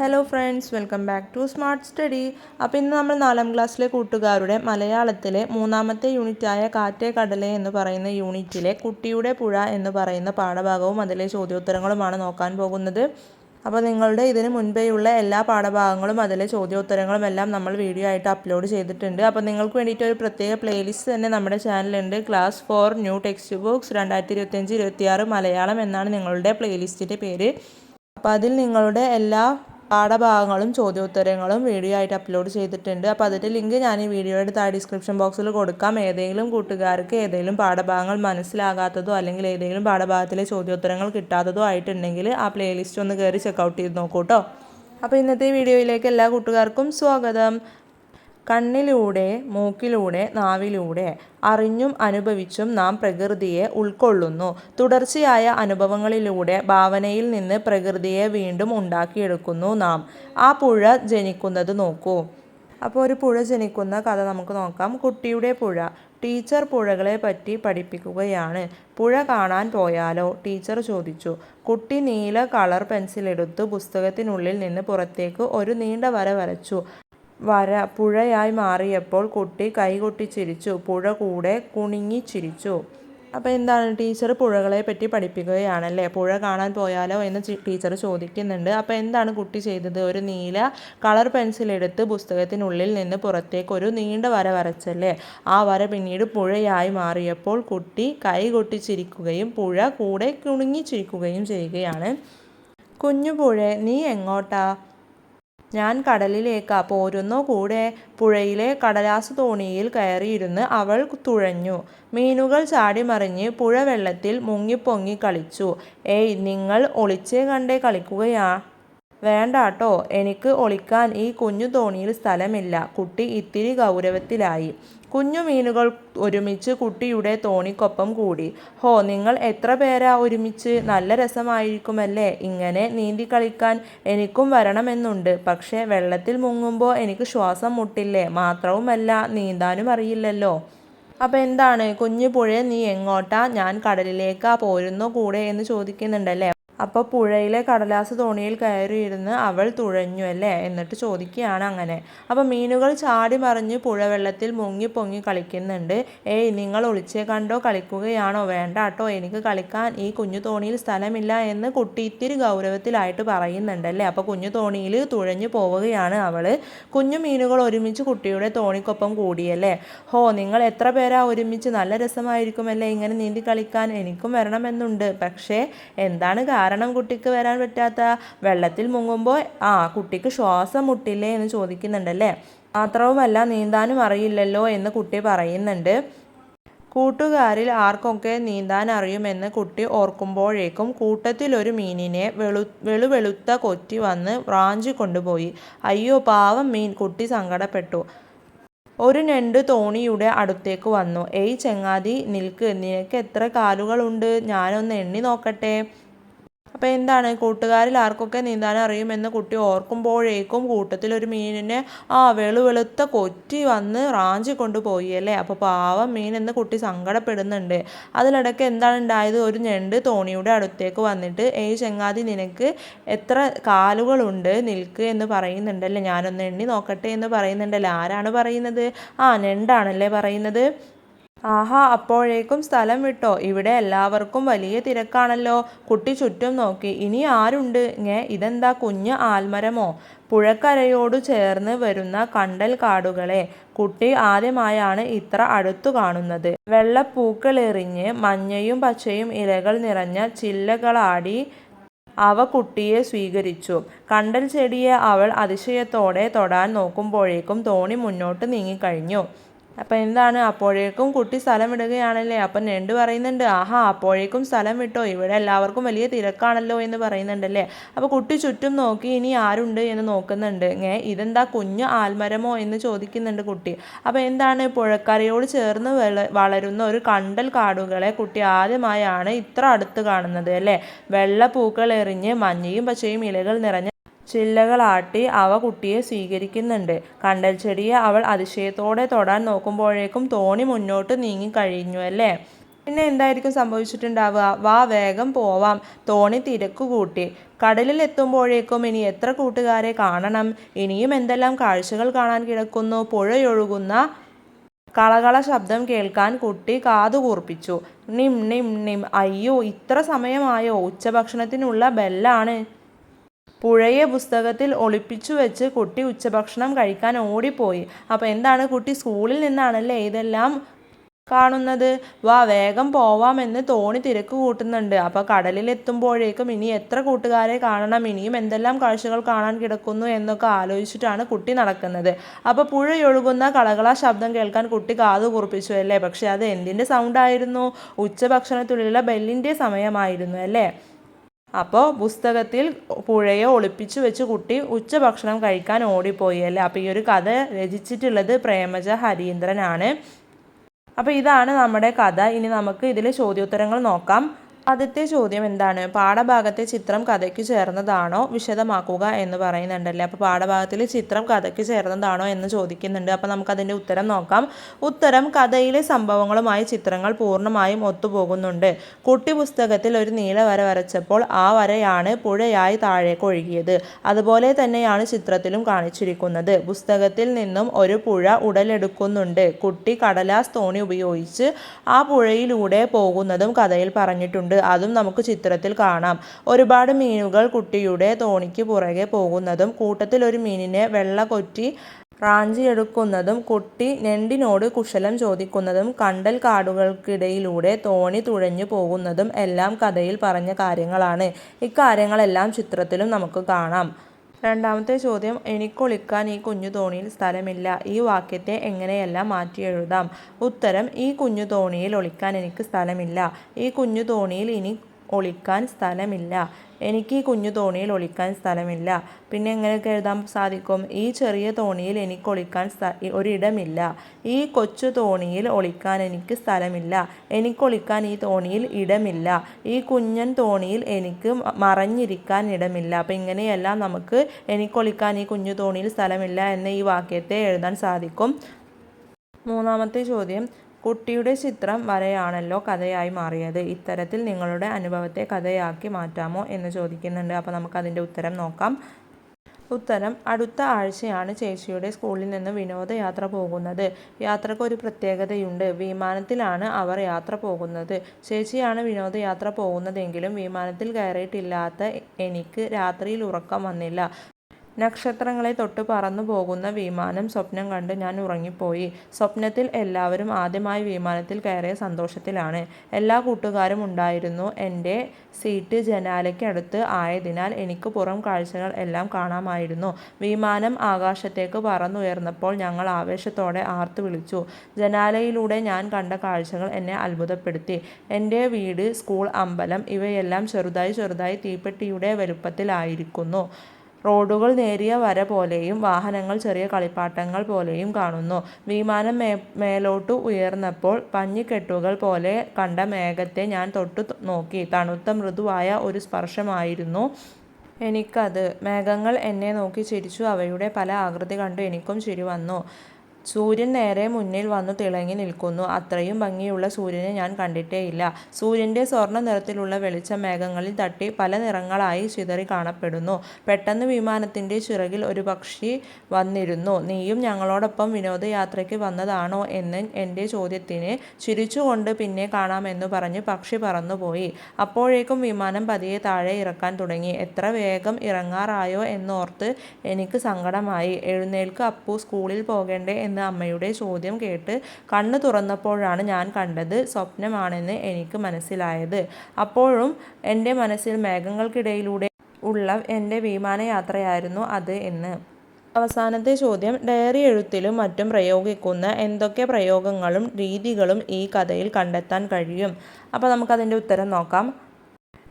Hello friends welcome back to Smart Study അപ്പോൾ ഇന്ന് നമ്മൾ നാലാം ക്ലാസ്സിലെ കൂട്ടുകാരുടെ മലയാളത്തിലെ മൂന്നാമത്തെ യൂണിറ്റായ കാറ്റേ കടലെ എന്ന് പറയുന്ന യൂണിറ്റിലെ കുട്ടിയുടെ പുഴ എന്ന് പറയുന്ന പാഠഭാഗവും അതിലെ ചോദ്യോത്തരങ്ങളുമാണ് നോക്കാൻ പോകുന്നത്. അപ്പോൾ നിങ്ങളുടെ ഇതിന് മുൻപേയുള്ള എല്ലാ പാഠഭാഗങ്ങളും അതിലെ ചോദ്യോത്തരങ്ങളും എല്ലാം നമ്മൾ വീഡിയോ ആയിട്ട് അപ്ലോഡ് ചെയ്തിട്ടുണ്ട്. അപ്പോൾ നിങ്ങൾക്ക് വേണ്ടിയിട്ട് ഒരു പ്രത്യേക പ്ലേലിസ്റ്റ് തന്നെ നമ്മുടെ ചാനലുണ്ട് class four new text books രണ്ടായിരത്തി ഇരുപത്തിയഞ്ച് ഇരുപത്തിയാറ് മലയാളം എന്നാണ് നിങ്ങളുടെ പ്ലേലിസ്റ്റിന്റെ പേര്. അപ്പോൾ അതിൽ നിങ്ങളുടെ എല്ലാ പാഠഭാഗങ്ങളും ചോദ്യോത്തരങ്ങളും വീഡിയോ ആയിട്ട് അപ്ലോഡ് ചെയ്തിട്ടുണ്ട്. അപ്പോൾ അതിന്റെ ലിങ്ക് ഞാൻ ഈ വീഡിയോയുടെ താഴെ ഡിസ്ക്രിപ്ഷൻ ബോക്സിൽ കൊടുക്കാം. ഏതെങ്കിലും കൂട്ടുകാർക്ക് ഏതെങ്കിലും പാഠഭാഗങ്ങൾ മനസ്സിലാകാത്തതോ അല്ലെങ്കിൽ ഏതെങ്കിലും പാഠഭാഗത്തിലെ ചോദ്യോത്തരങ്ങൾ കിട്ടാത്തതോ ആയിട്ടുണ്ടെങ്കിൽ ആ പ്ലേലിസ്റ്റ് ഒന്ന് കയറി ചെക്കൗട്ട് ചെയ്ത് നോക്കൂ കേട്ടോ അപ്പോൾ ഇന്നത്തെ വീഡിയോയിലേക്ക് എല്ലാ കൂട്ടുകാർക്കും സ്വാഗതം. കണ്ണിലൂടെ മൂക്കിലൂടെ നാവിലൂടെ അറിഞ്ഞും അനുഭവിച്ചും നാം പ്രകൃതിയെ ഉൾക്കൊള്ളുന്നു. തുടർച്ചയായ അനുഭവങ്ങളിലൂടെ ഭാവനയിൽ നിന്ന് പ്രകൃതിയെ വീണ്ടും ഉണ്ടാക്കിയെടുക്കുന്നു നാം. ആ പുഴ ജനിക്കുന്നത് നോക്കൂ. അപ്പോൾ ഒരു പുഴ ജനിക്കുന്ന കഥ നമുക്ക് നോക്കാം. കുട്ടിയുടെ പുഴ. ടീച്ചർ പുഴകളെ പറ്റി പഠിപ്പിക്കുകയാണ്. പുഴ കാണാൻ പോയാലോ? ടീച്ചർ ചോദിച്ചു. കുട്ടി നീല കളർ പെൻസിലെടുത്ത് പുസ്തകത്തിനുള്ളിൽ നിന്ന് പുറത്തേക്ക് ഒരു നീണ്ട വര വരച്ചു. വര പുഴയായി മാറിയപ്പോൾ കുട്ടി കൈകൊട്ടി ചിരിച്ചു പുഴ കൂടെ കുണുങ്ങി ചിരിച്ചു. അപ്പോൾ എന്താണ് ടീച്ചർ പുഴകളെ പറ്റി പഠിപ്പിക്കുകയാണല്ലേ? പുഴ കാണാൻ പോയാലോ എന്ന് ടീച്ചർ ചോദിക്കുന്നുണ്ട്. അപ്പോൾ എന്താണ് കുട്ടി ചെയ്തത്? ഒരു നീല കളർ പെൻസിൽ എടുത്ത് പുസ്തകത്തിനുള്ളിൽ നിന്ന് പുറത്തേക്ക് ഒരു നീണ്ട വര വരച്ചല്ലേ? ആ വര പിന്നീട് പുഴയായി മാറിയപ്പോൾ കുട്ടി കൈ കൊട്ടിച്ചിരിക്കുകയും പുഴ കൂടെ കുണുങ്ങി ചിരിക്കുകയും ചെയ്യുകയാണ്. കുഞ്ഞു പുഴ നീ എങ്ങോട്ടാ? ഞാൻ കടലിലേക്കാ പോരുന്നോ കൂടെ പുഴയിലെ കടലാസ് തോണിയിൽ കയറിയിരുന്ന് അവൾ തുഴഞ്ഞു. മീനുകൾ ചാടിമറിഞ്ഞ് പുഴവെള്ളത്തിൽ മുങ്ങിപ്പൊങ്ങി കളിച്ചു. ഏയ് നിങ്ങൾ ഒളിച്ചേ കണ്ടേ കളിക്കുകയാ? വേണ്ടാട്ടോ എനിക്ക് ഒളിക്കാൻ ഈ കുഞ്ഞു തോണിയിൽ സ്ഥലമില്ല. കുട്ടി ഇത്തിരി ഗൗരവത്തിലായി. കുഞ്ഞു മീനുകൾ ഒരുമിച്ച് കുട്ടിയുടെ തോണിക്കൊപ്പം കൂടി. ഹോ നിങ്ങൾ എത്ര പേരാ ഒരുമിച്ച്? നല്ല രസമായിരിക്കുമല്ലേ? ഇങ്ങനെ നീന്തി കളിക്കാൻ എനിക്കും വരണമെന്നുണ്ട്. പക്ഷേ വെള്ളത്തിൽ മുങ്ങുമ്പോൾ എനിക്ക് ശ്വാസം മുട്ടില്ലേ? മാത്രവുമല്ല നീന്താനും അറിയില്ലല്ലോ. അപ്പോൾ എന്താണ്? കുഞ്ഞു പുഴ നീ എങ്ങോട്ടാ? ഞാൻ കടലിലേക്കാ പോരുന്നോ കൂടെ എന്ന് ചോദിക്കുന്നുണ്ടല്ലേ? അപ്പോൾ പുഴയിലെ കടലാസ് തോണിയിൽ കയറിയിരുന്ന് അവൾ തുഴഞ്ഞു അല്ലേ എന്നിട്ട് ചോദിക്കുകയാണ് അങ്ങനെ. അപ്പോൾ മീനുകൾ ചാടി മറിഞ്ഞ് പുഴവെള്ളത്തിൽ മുങ്ങി പൊങ്ങി കളിക്കുന്നുണ്ട്. ഏയ് നിങ്ങൾ ഒളിച്ചേ കണ്ടോ കളിക്കുകയാണോ? വേണ്ട കേട്ടോ എനിക്ക് കളിക്കാൻ ഈ കുഞ്ഞു തോണിയിൽ സ്ഥലമില്ല എന്ന് കുട്ടി ഇത്തിരി ഗൗരവത്തിലായിട്ട് പറയുന്നുണ്ടല്ലേ അപ്പോൾ കുഞ്ഞു തോണിയിൽ തുഴഞ്ഞു പോവുകയാണ് അവൾ കുഞ്ഞു മീനുകൾ ഒരുമിച്ച് കുട്ടിയുടെ തോണിക്കൊപ്പം കൂടിയല്ലേ ഹോ നിങ്ങൾ എത്ര പേരാ ഒരുമിച്ച്? നല്ല രസമായിരിക്കുമല്ലേ ഇങ്ങനെ നീന്തി കളിക്കാൻ? എനിക്കും വരണമെന്നുണ്ട്. പക്ഷേ എന്താണ് കാരണം കാരണം കുട്ടിക്ക് വരാൻ പറ്റാത്ത വെള്ളത്തിൽ മുങ്ങുമ്പോൾ ആ കുട്ടിക്ക് ശ്വാസം മുട്ടില്ലേ? എന്ന് ചോദിക്കുന്നുണ്ടല്ലേ. മാത്രവുമല്ല നീന്താനും അറിയില്ലല്ലോ എന്ന് കുട്ടി പറയുന്നുണ്ട്. കൂട്ടുകാരിൽ ആർക്കൊക്കെ നീന്താൻ അറിയുമെന്ന് കുട്ടി ഓർക്കുമ്പോഴേക്കും കൂട്ടത്തിലൊരു മീനിനെ വെളു വെളുവെളുത്ത കൊറ്റി വന്ന് റാഞ്ചി കൊണ്ടുപോയി. അയ്യോ പാവം മീൻ കുട്ടി സങ്കടപ്പെട്ടു. ഒരു ഞണ്ട് തോണിയുടെ അടുത്തേക്ക് വന്നു. ഏയ് ചെങ്ങാതി നിൽക്ക്. നിനക്ക് എത്ര കാലുകളുണ്ട്? ഞാനൊന്ന് എണ്ണി നോക്കട്ടെ. അപ്പോൾ എന്താണ്? കൂട്ടുകാരിൽ ആർക്കൊക്കെ നീന്താൻ അറിയുമെന്ന് കുട്ടി ഓർക്കുമ്പോഴേക്കും കൂട്ടത്തിൽ ഒരു മീനിനെ ആ വെളുവെളുത്ത കൊറ്റി വന്ന് റാഞ്ചി കൊണ്ടുപോയി അല്ലേ? അപ്പോൾ പാവം മീൻ എന്ന് കുട്ടി സങ്കടപ്പെടുന്നുണ്ട്. അതിലിടയ്ക്ക് എന്താണ് ഉണ്ടായത്? ഒരു ഞണ്ട് തോണിയുടെ അടുത്തേക്ക് വന്നിട്ട് ഏയ് ചെങ്ങാതി നിനക്ക് എത്ര കാലുകളുണ്ട്? നിൽക്ക് എന്ന് പറയുന്നുണ്ടല്ലേ ഞാനൊന്ന് എണ്ണി നോക്കട്ടെ എന്ന് പറയുന്നുണ്ടല്ലേ ആരാണ് പറയുന്നത്? ആ ഞണ്ടാണല്ലേ പറയുന്നത്? ആഹാ അപ്പോഴേക്കും സ്ഥലം വിട്ടോ. ഇവിടെ എല്ലാവർക്കും വലിയ തിരക്കാണല്ലോ. കുട്ടി ചുറ്റും നോക്കി. ഇനി ആരുണ്ട്? ഞേ ഇതെന്താ കുഞ്ഞ് ആൽമരമോ? പുഴക്കരയോട് ചേർന്ന് വരുന്ന കണ്ടൽ കാടുകളെ കുട്ടി ആദ്യമായാണ് ഇത്ര അടുത്തു കാണുന്നത്. വെള്ളപ്പൂക്കളെറിഞ്ഞ് മഞ്ഞയും പച്ചയും ഇലകൾ നിറഞ്ഞ ചില്ലകളാടി അവ കുട്ടിയെ സ്വീകരിച്ചു. കണ്ടൽ ചെടിയെ അവൾ അതിശയത്തോടെ തൊടാൻ നോക്കുമ്പോഴേക്കും തോണി മുന്നോട്ട് നീങ്ങിക്കഴിഞ്ഞു. അപ്പം എന്താണ്? അപ്പോഴേക്കും കുട്ടി സ്ഥലം വിടുകയാണല്ലേ? അപ്പം രണ്ട് പറയുന്നുണ്ട് ആഹാ അപ്പോഴേക്കും സ്ഥലം വിട്ടോ. ഇവിടെ എല്ലാവർക്കും വലിയ തിരക്കാണല്ലോ എന്ന് പറയുന്നുണ്ടല്ലേ? അപ്പോൾ കുട്ടി ചുറ്റും നോക്കി ഇനി ആരുണ്ട് എന്ന് നോക്കുന്നുണ്ട്. ഏ ഇതെന്താ കുഞ്ഞു ആൽമരമോ? എന്ന് ചോദിക്കുന്നുണ്ട് കുട്ടി. അപ്പോൾ എന്താണ്? പുഴക്കരയോട് ചേർന്ന് വളരുന്ന ഒരു കണ്ടൽ കാടുകളെ കുട്ടി ആദ്യമായാണ് ഇത്ര അടുത്ത് കാണുന്നത് അല്ലേ? വെള്ളപ്പൂക്കൾ എറിഞ്ഞ് മഞ്ഞയും പച്ചയും ഇലകൾ നിറഞ്ഞ ചില്ലകളാട്ടി അവ കുട്ടിയെ സ്വീകരിക്കുന്നുണ്ട്. കണ്ടൽ ചെടിയെ അവൾ അതിശയത്തോടെ തൊടാൻ നോക്കുമ്പോഴേക്കും തോണി മുന്നോട്ട് നീങ്ങി കഴിഞ്ഞു അല്ലേ? പിന്നെ എന്തായിരിക്കും സംഭവിച്ചിട്ടുണ്ടാവുക? വാ വേഗം പോവാം. തോണി തിരക്കു കൂട്ടി. കടലിൽ എത്തുമ്പോഴേക്കും ഇനി എത്ര കൂട്ടുകാരെ കാണണം? ഇനിയും എന്തെല്ലാം കാഴ്ചകൾ കാണാൻ കിടക്കുന്നു? പുഴയൊഴുകുന്ന കളകള ശബ്ദം കേൾക്കാൻ കുട്ടി കാതു കൂർപ്പിച്ചു. നിം നിം നിം. അയ്യോ ഇത്ര സമയമായോ? ഉച്ചഭക്ഷണത്തിനുള്ള ബെല്ലാണ്. പുഴയെ പുസ്തകത്തിൽ ഒളിപ്പിച്ചു വെച്ച് കുട്ടി ഉച്ചഭക്ഷണം കഴിക്കാൻ ഓടിപ്പോയി. അപ്പോൾ എന്താണ് കുട്ടി സ്കൂളിൽ നിന്നാണല്ലേ ഇതെല്ലാം കാണുന്നത്? വാ വേഗം പോവാമെന്ന് തോണി തിരക്ക് കൂട്ടുന്നുണ്ട്. അപ്പോൾ കടലിലെത്തുമ്പോഴേക്കും ഇനി എത്ര കൂട്ടുകാരെ കാണണം? ഇനിയും എന്തെല്ലാം കാഴ്ചകൾ കാണാൻ കിടക്കുന്നു എന്നൊക്കെ ആലോചിച്ചിട്ടാണ് കുട്ടി നടക്കുന്നത്. അപ്പോൾ പുഴയൊഴുകുന്ന കളകള ശബ്ദം കേൾക്കാൻ കുട്ടി കാതു കുറിപ്പിച്ചു അല്ലേ? പക്ഷേ അത് എന്തിന്റെ സൗണ്ടായിരുന്നു ഉച്ചഭക്ഷണത്തിലുള്ള ബെല്ലിന്റെ സമയമായിരുന്നു അല്ലേ? അപ്പോൾ പുസ്തകത്തിൽ പുഴയെ ഒളിപ്പിച്ചു വെച്ച് കുട്ടി ഉച്ചഭക്ഷണം കഴിക്കാൻ ഓടിപ്പോയി അല്ലേ? അപ്പോൾ ഈ ഒരു കഥ രചിച്ചിട്ടുള്ളത് പ്രേമജ ഹരീന്ദ്രനാണ്. അപ്പോൾ ഇതാണ് നമ്മുടെ കഥ. ഇനി നമുക്ക് ഇതിൽ ചോദ്യോത്തരങ്ങൾ നോക്കാം. ആദ്യത്തെ ചോദ്യം എന്താണ്? പാഠഭാഗത്തെ ചിത്രം കഥയ്ക്ക് ചേർന്നതാണോ? വിശദമാക്കുക എന്ന് പറയുന്നുണ്ടല്ലേ. അപ്പോൾ പാഠഭാഗത്തിലെ ചിത്രം കഥയ്ക്ക് ചേർന്നതാണോ എന്ന് ചോദിക്കുന്നുണ്ട്. അപ്പോൾ നമുക്കതിന്റെ ഉത്തരം നോക്കാം. ഉത്തരം കഥയിലെ സംഭവങ്ങളുമായി ചിത്രങ്ങൾ പൂർണമായും ഒത്തുപോകുന്നുണ്ട്. കുട്ടി പുസ്തകത്തിൽ ഒരു നീല വര വരച്ചപ്പോൾ ആ വരയാണ് പുഴയായി താഴേക്ക് ഒഴുകിയത്. അതുപോലെ തന്നെയാണ് ചിത്രത്തിലും കാണിച്ചിരിക്കുന്നത്. പുസ്തകത്തിൽ നിന്നും ഒരു പുഴ ഉടലെടുക്കുന്നുണ്ട്. കുട്ടി കടലാസ് തോണി ഉപയോഗിച്ച് ആ പുഴയിലൂടെ പോകുന്നതും കഥയിൽ പറഞ്ഞിട്ടുണ്ട്. അതും നമുക്ക് ചിത്രത്തിൽ കാണാം. ഒരുപാട് മീനുകൾ കുട്ടിയുടെ തോണിക്ക് പുറകെ പോകുന്നതും കൂട്ടത്തിൽ ഒരു മീനിനെ വെള്ള കൊറ്റി റാഞ്ചിയെടുക്കുന്നതും കുട്ടി നെണ്ടിനോട് കുശലം ചോദിക്കുന്നതും കണ്ടൽ കാടുകൾക്കിടയിലൂടെ തോണി തുഴഞ്ഞു പോകുന്നതും എല്ലാം കഥയിൽ പറഞ്ഞ കാര്യങ്ങളാണ്. ഇക്കാര്യങ്ങളെല്ലാം ചിത്രത്തിലും നമുക്ക് കാണാം. രണ്ടാമത്തെ ചോദ്യം എനിക്കൊളിക്കാൻ ഈ കുഞ്ഞു തോണിയിൽ സ്ഥലമില്ല. ഈ വാക്യത്തെ എങ്ങനെയെല്ലാം മാറ്റി എഴുതാം? ഉത്തരം ഈ കുഞ്ഞു തോണിയിൽ ഒളിക്കാൻ എനിക്ക് സ്ഥലമില്ല. ഈ കുഞ്ഞു തോണിയിൽ ഇനി ഒളിക്കാൻ സ്ഥലമില്ല. എനിക്ക് ഈ കുഞ്ഞു തോണിയിൽ ഒളിക്കാൻ സ്ഥലമില്ല. പിന്നെ എങ്ങനെയൊക്കെ എഴുതാൻ സാധിക്കും? ഈ ചെറിയ തോണിയിൽ എനിക്ക് ഒളിക്കാൻ സ്ഥ ഒരിടമില്ല. ഈ കൊച്ചു തോണിയിൽ ഒളിക്കാൻ എനിക്ക് സ്ഥലമില്ല. എനിക്ക് ഒളിക്കാൻ ഈ തോണിയിൽ ഇടമില്ല. ഈ കുഞ്ഞൻ തോണിയിൽ എനിക്ക് മറഞ്ഞിരിക്കാൻ ഇടമില്ല. അപ്പം ഇങ്ങനെയെല്ലാം നമുക്ക് എനിക്ക് ഒളിക്കാൻ ഈ കുഞ്ഞു തോണിയിൽ സ്ഥലമില്ല എന്ന ഈ വാക്യത്തെ എഴുതാൻ സാധിക്കും. മൂന്നാമത്തെ ചോദ്യം. കുട്ടിയുടെ ചിത്രം വരെയാണല്ലോ കഥയായി മാറിയത്. ഇത്തരത്തിൽ നിങ്ങളുടെ അനുഭവത്തെ കഥയാക്കി മാറ്റാമോ എന്ന് ചോദിക്കുന്നുണ്ട്. അപ്പോൾ നമുക്കതിന്റെ ഉത്തരം നോക്കാം. ഉത്തരം അടുത്ത ആഴ്ചയാണ് ചേച്ചിയുടെ സ്കൂളിൽ നിന്ന് വിനോദയാത്ര പോകുന്നത്. യാത്രയ്ക്ക് ഒരു പ്രത്യേകതയുണ്ട്. വിമാനത്തിലാണ് അവർ യാത്ര പോകുന്നത്. ചേച്ചിയാണ് വിനോദയാത്ര പോകുന്നതെങ്കിലും വിമാനത്തിൽ കയറിയിട്ടില്ലാത്ത എനിക്ക് രാത്രിയിൽ ഉറക്കം വന്നില്ല. നക്ഷത്രങ്ങളെ തൊട്ട് പറന്നു പോകുന്ന വിമാനം സ്വപ്നം കണ്ട് ഞാൻ ഉറങ്ങിപ്പോയി. സ്വപ്നത്തിൽ എല്ലാവരും ആദ്യമായി വിമാനത്തിൽ കയറിയ സന്തോഷത്തിലാണ്. എല്ലാ കൂട്ടുകാരും ഉണ്ടായിരുന്നു. എന്റെ സീറ്റ് ജനാലയ്ക്ക് അടുത്ത് ആയതിനാൽ എനിക്ക് പുറം കാഴ്ചകൾ എല്ലാം കാണാമായിരുന്നു. വിമാനം ആകാശത്തേക്ക് പറന്നുയർന്നപ്പോൾ ഞങ്ങൾ ആവേശത്തോടെ ആർത്തു വിളിച്ചു. ജനാലയിലൂടെ ഞാൻ കണ്ട കാഴ്ചകൾ എന്നെ അത്ഭുതപ്പെടുത്തി. എന്റെ വീട് സ്കൂൾ അമ്പലം ഇവയെല്ലാം ചെറുതായി ചെറുതായി തീപ്പെട്ടിയുടെ വലുപ്പത്തിലായിരിക്കുന്നു. റോഡുകൾ നേരിയ വര പോലെയും വാഹനങ്ങൾ ചെറിയ കളിപ്പാട്ടങ്ങൾ പോലെയും കാണുന്നു. വിമാനം മേ മേലോട്ടു ഉയർന്നപ്പോൾ പഞ്ഞിക്കെട്ടുകൾ പോലെ കണ്ട മേഘത്തെ ഞാൻ തൊട്ടു നോക്കി. തണുത്ത മൃദുവായ ഒരു സ്പർശമായിരുന്നു എനിക്കത്. മേഘങ്ങൾ എന്നെ നോക്കി ചിരിച്ചു. അവയുടെ പല ആകൃതി കണ്ടു എനിക്കും ചിരി വന്നു. സൂര്യൻ നേരെ മുന്നിൽ വന്നു തിളങ്ങി നിൽക്കുന്നു. അത്രയും ഭംഗിയുള്ള സൂര്യനെ ഞാൻ കണ്ടിട്ടേയില്ല. സൂര്യന്റെ സ്വർണ നിറത്തിലുള്ള വെളിച്ചം മേഘങ്ങളിൽ തട്ടി പല നിറങ്ങളായി ചിതറി കാണപ്പെടുന്നു. പെട്ടെന്ന് വിമാനത്തിന്റെ ചിറകിൽ ഒരു പക്ഷി വന്നിരുന്നു. നീയും ഞങ്ങളോടൊപ്പം വിനോദയാത്രയ്ക്ക് വന്നതാണോ? എന്ന് എന്റെ ചോദ്യത്തിന് ചിരിച്ചുകൊണ്ട് പിന്നെ കാണാമെന്ന് പറഞ്ഞ് പക്ഷി പറന്നുപോയി. അപ്പോഴേക്കും വിമാനം പതിയെ താഴെ ഇറക്കാൻ തുടങ്ങി. എത്ര വേഗം ഇറങ്ങാറായോ? എന്നോർത്ത് എനിക്ക് സങ്കടമായി. എഴുന്നേൽക്ക് അപ്പു സ്കൂളിൽ പോകേണ്ടേ എന്ന് അമ്മയുടെ ചോദ്യം കേട്ട് കണ്ണു തുറന്നപ്പോഴാണ് ഞാൻ കണ്ടത് സ്വപ്നമാണെന്ന് എനിക്ക് മനസ്സിലായത്. അപ്പോഴും എന്റെ മനസ്സിൽ മേഘങ്ങൾക്കിടയിലൂടെ ഉള്ള എന്റെ വിമാനയാത്രയായിരുന്നു അത് എന്ന്. അവസാനത്തെ ചോദ്യം ഡയറി എഴുത്തിലും മറ്റും പ്രയോഗിക്കുന്ന എന്തൊക്കെ പ്രയോഗങ്ങളും രീതികളും ഈ കഥയിൽ കണ്ടെത്താൻ കഴിയും? അപ്പോൾ നമുക്കതിന്റെ ഉത്തരം നോക്കാം.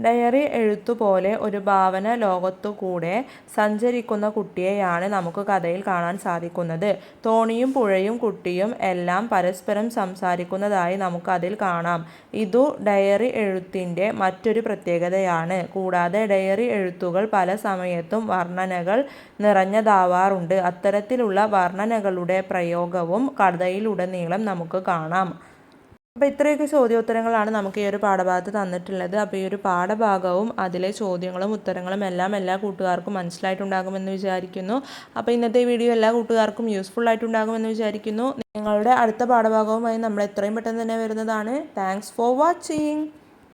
ഡയറി എഴുത്തുപോലെ ഒരു ഭാവന ലോകത്തുകൂടെ സഞ്ചരിക്കുന്ന കുട്ടിയെയാണ് നമുക്ക് കഥയിൽ കാണാൻ സാധിക്കുന്നത്. തോണിയും പുഴയും കുട്ടിയും എല്ലാം പരസ്പരം സംസാരിക്കുന്നതായി നമുക്ക് അതിൽ കാണാം. ഇതു ഡയറി എഴുത്തിന്റെ മറ്റൊരു പ്രത്യേകതയാണ്. കൂടാതെ ഡയറി എഴുത്തുകൾ പല സമയത്തും വർണനകൾ നിറഞ്ഞതാവാറുണ്ട്. അത്തരത്തിലുള്ള വർണനകളുടെ പ്രയോഗവും കഥയിലുടനീളം നമുക്ക് കാണാം. അപ്പോൾ ഇത്രയൊക്കെ ചോദ്യോത്തരങ്ങളാണ് നമുക്ക് ഈ ഒരു പാഠഭാഗത്ത് തന്നിട്ടുള്ളത്. അപ്പോൾ ഈ ഒരു പാഠഭാഗവും അതിലെ ചോദ്യങ്ങളും ഉത്തരങ്ങളും എല്ലാം എല്ലാ കൂട്ടുകാർക്കും മനസ്സിലായിട്ടുണ്ടാകുമെന്ന് വിചാരിക്കുന്നു. അപ്പോൾ ഇന്നത്തെ വീഡിയോ എല്ലാ കൂട്ടുകാർക്കും യൂസ്ഫുൾ ആയിട്ടുണ്ടാകുമെന്ന് വിചാരിക്കുന്നു. നിങ്ങളുടെ അടുത്ത പാഠഭാഗവുമായി നമ്മൾ എത്രയും പെട്ടെന്ന് തന്നെ വരുന്നതാണ്. Thanks for watching